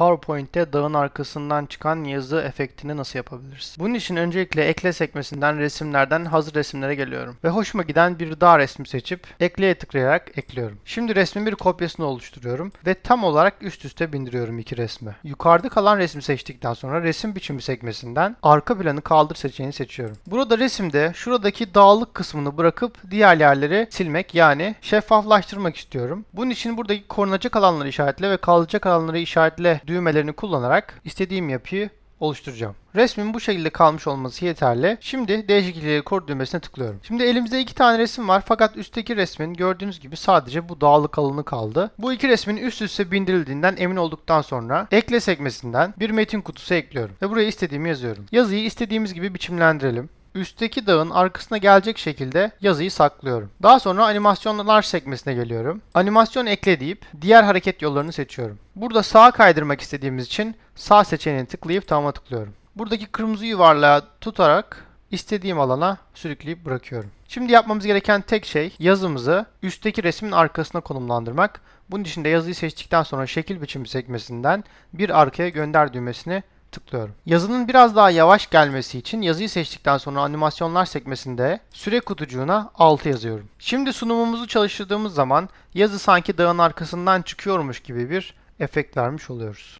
PowerPoint'te dağın arkasından çıkan yazı efektini nasıl yapabiliriz? Bunun için öncelikle ekle sekmesinden resimlerden hazır resimlere geliyorum. Ve hoşuma giden bir dağ resmi seçip ekleye tıklayarak ekliyorum. Şimdi resmin bir kopyasını oluşturuyorum ve tam olarak üst üste bindiriyorum iki resmi. Yukarıda kalan resmi seçtikten sonra resim biçimi sekmesinden arka planı kaldır seçeneğini seçiyorum. Burada resimde şuradaki dağlık kısmını bırakıp diğer yerleri silmek yani şeffaflaştırmak istiyorum. Bunun için buradaki korunacak alanları işaretle ve kalacak alanları işaretle düğmelerini kullanarak istediğim yapıyı oluşturacağım. Resmin bu şekilde kalmış olması yeterli. Şimdi değişiklikleri koru düğmesine tıklıyorum. Şimdi elimizde iki tane resim var fakat üstteki resmin gördüğünüz gibi sadece bu dağlık alanı kaldı. Bu iki resmin üst üste bindirildiğinden emin olduktan sonra ekle sekmesinden bir metin kutusu ekliyorum. Ve buraya istediğimi yazıyorum. Yazıyı istediğimiz gibi biçimlendirelim. Üstteki dağın arkasına gelecek şekilde yazıyı saklıyorum. Daha sonra animasyonlar sekmesine geliyorum. Animasyon ekle deyip diğer hareket yollarını seçiyorum. Burada sağa kaydırmak istediğimiz için sağ seçeneğini tıklayıp tamam'a tıklıyorum. Buradaki kırmızı yuvarlağı tutarak istediğim alana sürükleyip bırakıyorum. Şimdi yapmamız gereken tek şey yazımızı üstteki resmin arkasına konumlandırmak. Bunun için de yazıyı seçtikten sonra şekil biçimi sekmesinden bir arkaya gönder düğmesini tıklıyorum. Yazının biraz daha yavaş gelmesi için yazıyı seçtikten sonra animasyonlar sekmesinde süre kutucuğuna 6 yazıyorum. Şimdi sunumumuzu çalıştırdığımız zaman yazı sanki dağın arkasından çıkıyormuş gibi bir efekt vermiş oluyoruz.